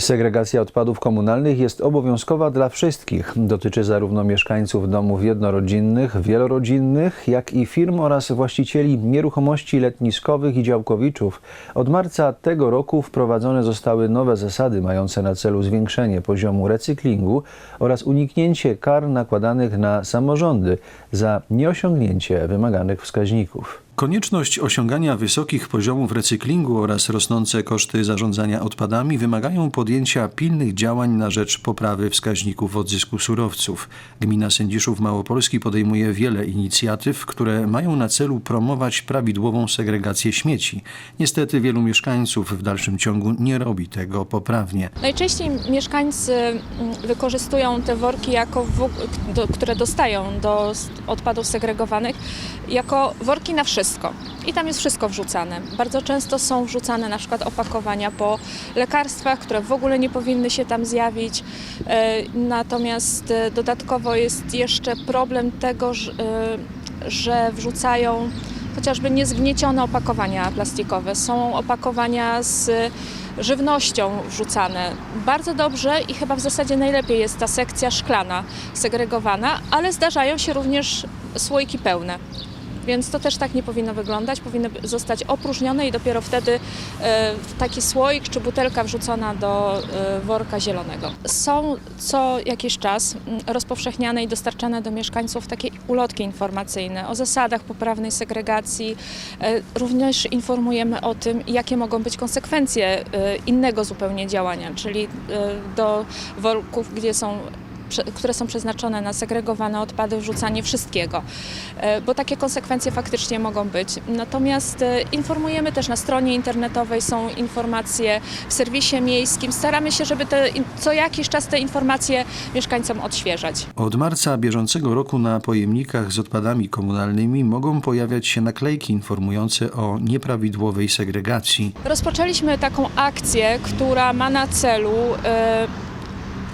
Segregacja odpadów komunalnych jest obowiązkowa dla wszystkich. Dotyczy zarówno mieszkańców domów jednorodzinnych, wielorodzinnych, jak i firm oraz właścicieli nieruchomości letniskowych i działkowiczów. Od marca tego roku wprowadzone zostały nowe zasady mające na celu zwiększenie poziomu recyklingu oraz uniknięcie kar nakładanych na samorządy za nieosiągnięcie wymaganych wskaźników. Konieczność osiągania wysokich poziomów recyklingu oraz rosnące koszty zarządzania odpadami wymagają podjęcia pilnych działań na rzecz poprawy wskaźników odzysku surowców. Gmina Sędziszów Małopolski podejmuje wiele inicjatyw, które mają na celu promować prawidłową segregację śmieci. Niestety wielu mieszkańców w dalszym ciągu nie robi tego poprawnie. Najczęściej mieszkańcy mm, wykorzystują te worki, jako które dostają do odpadów segregowanych, jako worki na wszystko. I tam jest wszystko wrzucane. Bardzo często są wrzucane na przykład opakowania po lekarstwach, które w ogóle nie powinny się tam zjawić. E, Natomiast e, dodatkowo jest jeszcze problem tego, e, że wrzucają chociażby niezgniecione opakowania plastikowe. Są opakowania z żywnością wrzucane. Bardzo dobrze i chyba w zasadzie najlepiej jest ta sekcja szklana segregowana, ale zdarzają się również słoiki pełne. Więc to też tak nie powinno wyglądać. Powinny zostać opróżnione i dopiero wtedy e, taki słoik czy butelka wrzucona do e, worka zielonego. Są co jakiś czas rozpowszechniane i dostarczane do mieszkańców takie ulotki informacyjne o zasadach poprawnej segregacji. E, Również informujemy o tym, jakie mogą być konsekwencje innego zupełnie działania, czyli do worków, gdzie są które są przeznaczone na segregowane odpady, wrzucanie wszystkiego, E, bo takie konsekwencje faktycznie mogą być. Natomiast e, informujemy też na stronie internetowej, są informacje w serwisie miejskim. Staramy się, żeby te, co jakiś czas te informacje mieszkańcom odświeżać. Od marca bieżącego roku na pojemnikach z odpadami komunalnymi mogą pojawiać się naklejki informujące o nieprawidłowej segregacji. Rozpoczęliśmy taką akcję, która ma na celu e,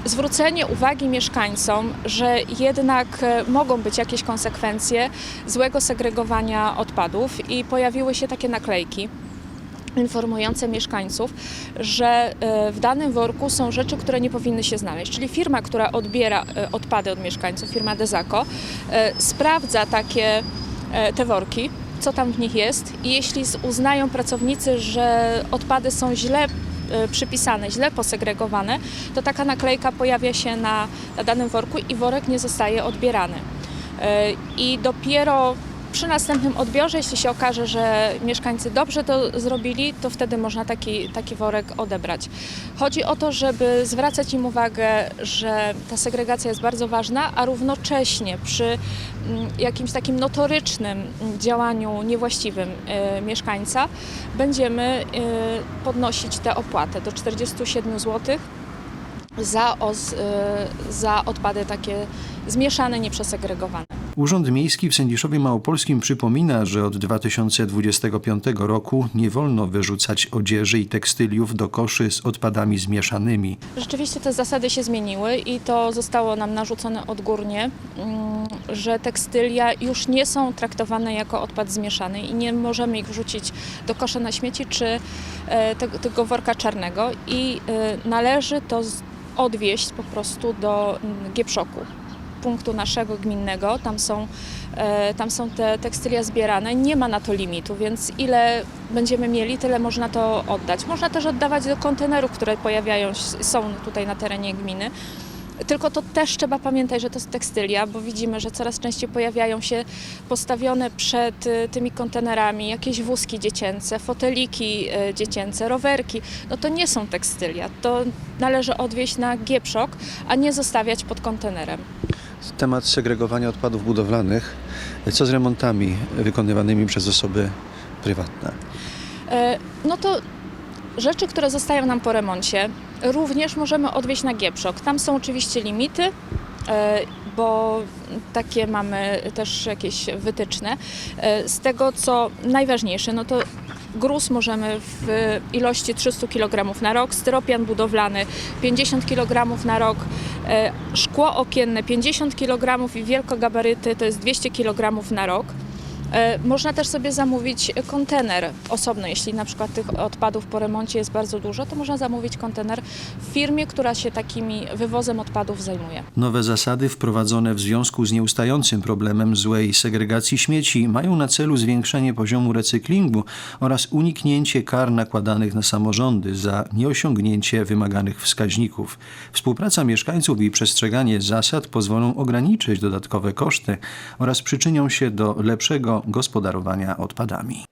zwrócenie uwagi mieszkańcom, że jednak e, mogą być jakieś konsekwencje złego segregowania odpadów i pojawiły się takie naklejki informujące mieszkańców, że e, w danym worku są rzeczy, które nie powinny się znaleźć. Czyli firma, która odbiera e, odpady od mieszkańców, firma Dezaco, sprawdza takie te worki, co tam w nich jest i jeśli uznają pracownicy, że odpady są źle przypisane, źle posegregowane, to taka naklejka pojawia się na, na danym worku i worek nie zostaje odbierany. E, I dopiero przy następnym odbiorze, jeśli się okaże, że mieszkańcy dobrze to zrobili, to wtedy można taki, taki worek odebrać. Chodzi o to, żeby zwracać im uwagę, że ta segregacja jest bardzo ważna, a równocześnie przy mm, jakimś takim notorycznym działaniu niewłaściwym e, mieszkańca będziemy e, podnosić tę opłatę do 47 zł za, e, za odpady takie zmieszane, nieprzesegregowane. Urząd Miejski w Sędziszowie Małopolskim przypomina, że od 2025 roku nie wolno wyrzucać odzieży i tekstyliów do koszy z odpadami zmieszanymi. Rzeczywiście te zasady się zmieniły i to zostało nam narzucone odgórnie, mm, że tekstylia już nie są traktowane jako odpad zmieszany i nie możemy ich wrzucić do kosza na śmieci czy e, te, tego worka czarnego i e, należy to odwieźć po prostu do mm, Gieprzoku punktu naszego gminnego, tam są, e, tam są te tekstylia zbierane, nie ma na to limitu, więc ile będziemy mieli, tyle można to oddać. Można też oddawać do kontenerów, które pojawiają się, są tutaj na terenie gminy. Tylko to też trzeba pamiętać, że to jest tekstylia, bo widzimy, że coraz częściej pojawiają się postawione przed y, tymi kontenerami jakieś wózki dziecięce, foteliki y, dziecięce, rowerki. No to nie są tekstylia. To należy odwieźć na gieprzok, a nie zostawiać pod kontenerem. Temat segregowania odpadów budowlanych. Co z remontami wykonywanymi przez osoby prywatne? E, No to rzeczy, które zostają nam po remoncie, również możemy odwieźć na Gieprzok. Tam są oczywiście limity, e, bo takie mamy też jakieś wytyczne. E, Z tego, co najważniejsze, no to gruz możemy w ilości 300 kg na rok, styropian budowlany 50 kg na rok, e, szkło okienne 50 kg i wielkogabaryty to jest 200 kg na rok. E, Można też sobie zamówić kontener osobno, jeśli na przykład tych odpadów po remoncie jest bardzo dużo, to można zamówić kontener w firmie, która się takimi wywozem odpadów zajmuje. Nowe zasady wprowadzone w związku z nieustającym problemem złej segregacji śmieci mają na celu zwiększenie poziomu recyklingu oraz uniknięcie kar nakładanych na samorządy za nieosiągnięcie wymaganych wskaźników. Współpraca mieszkańców i przestrzeganie zasad pozwolą ograniczyć dodatkowe koszty oraz przyczynią się do lepszego gospodarowania odpadami.